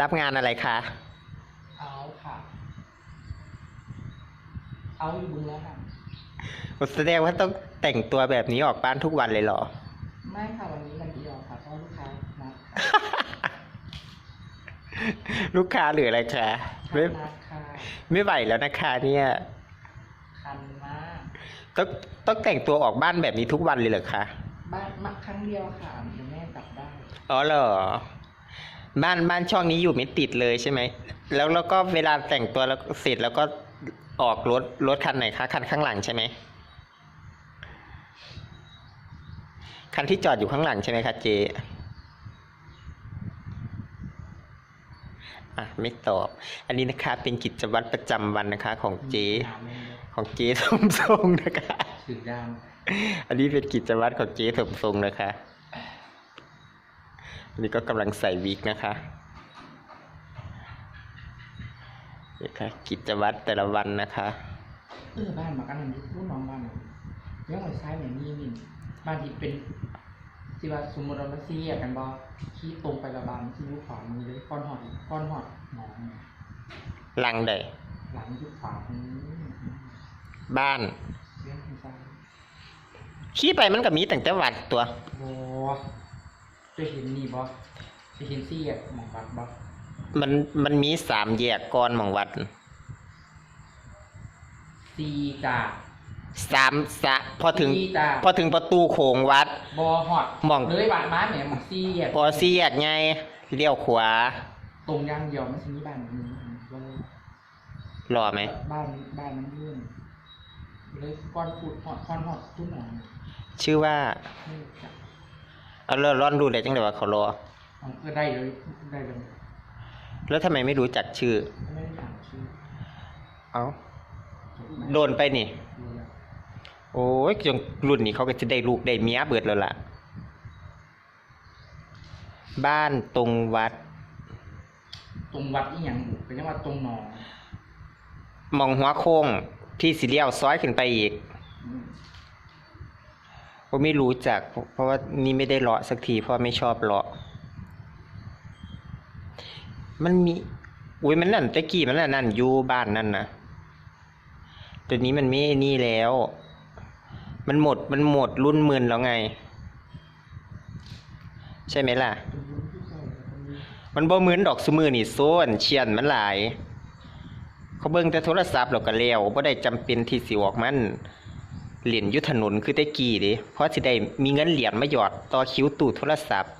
รับงานอะไรคะเอาค่ะ เอาอยู่บึงแล้วค่ะ แสดงว่าต้องแต่งตัวแบบนี้ออกบ้านทุกวันเลยเหรอ ไม่ค่ะวันนี้วันเดียวค่ะเพราะว่าลูกค้านัดลูกค้าหรืออะไรคะไม่นัดค่ะไม่ไหวแล้วนะคะเนี่ย คันมากต้องต้องแต่งตัวออกบ้านแบบนี้ทุกวันเลยเหรอคะ บ้านมาครั้งเดียวค่ะเดี๋ยวแม่กลับได้ อ๋อเหรอ บ้านบ้านช่องนี้อยู่ไม่ติดเลยใช่ไหม แล้วแล้วก็เวลาแต่งตัวแล้วเสร็จแล้วก็ออกรถรถคันไหนคะคันข้างหลังใช่ไหมคันที่จอดอยู่ข้างหลังใช่ไหมคะเจอะไม่ตอบ อันนี้นะคะเป็นกิจวัตรประจำวันนะคะ ของเจถามเลยของเจสมทรงนะคะถือดามอันนี้เป็นกิจวัตรของเจ๊สมทรงนะคะอั นนี้ก็กำลังใส่วิกนะคะนี่ค่ะกิจวัตรแต่ละวันนะคะเออบ้านมากันนั่นลูกน้องบ้านน่ะยังไว้ซ้ายแบบนี้นี่บ้านที่เป็นที่ว่าสมมติเรามาซีแยกกันบอขี้ตรงไประบานที่ยุขวามือเลยก้อนหอดก้อนหอดหนองเนี่ยลังใดหลังยุขวามือบ้านเรื่องของซ้ายขี้ไปมันก็มีแต่งแต่วัดตัวบอ จะเห็นนี่บอจะเห็นซี่อะหมองบัดบอมันมันมีสามแยกก่อนหมองวัดซีจ่าสามสะพอถึงซีจ่าพอถึงประตูโขงวัดบอหอดหม่อง เลยบาดม้าแหมหมองซี่อะพอสี่แยกไงเลี้ยวขวาตรงย่างเดียวไม่ใช่นี่บ้านนี้เลยรอไหม บ้านบ้านมันยื่นเลยก้อนพูดหอดก้อนหอดตุ้นหนองชื่อว่า ไม่รู้จัก เอาเรร่อนดูเลยจังเลยว่าเขารออ๋อเออได้เลยได้เลยแล้วทำไมไม่รู้จักชื่อ ไม่ได้ถามชื่อเอาโดนไปนี่รู้แล้วโอ้ยจงรุ่นนี้เขาก็จะได้ลูกได้เมียเบิดแล้วล่ะ บ้านตรงวัดตรงวัดอีหยังเป็นจังหวัดตรงหนองมองหัวโค้ง ที่สิเลียวซ้อยขึ้นไปอีก อืม ผมไม่รู้จัก เพราะว่านี่ไม่ได้เลาะสักทีเพราะไม่ชอบเลาะ มันมี อุ้ยมันนั่นตะกี้มันนั่นนั่นอยู่บ้านนั่นนะตัวนี้มันไม่นี่แล้ว มันหมดมันหมดรุ่นหมื่นแล้วไง ใช่ไหมล่ะ มันบ่เหมือนดอกสมือนี่โซนเชียนมันหลาย เขาเบิ่งแต่โทรศัพท์แล้วก็แล้วบ่ได้จำเป็นที่สิออกมัน เหรียญยุทธนนคือตะกี้ดิเพราะสิได้มีเงินเหรียญมาหยอดต่อคิวตู้โทรศัพท์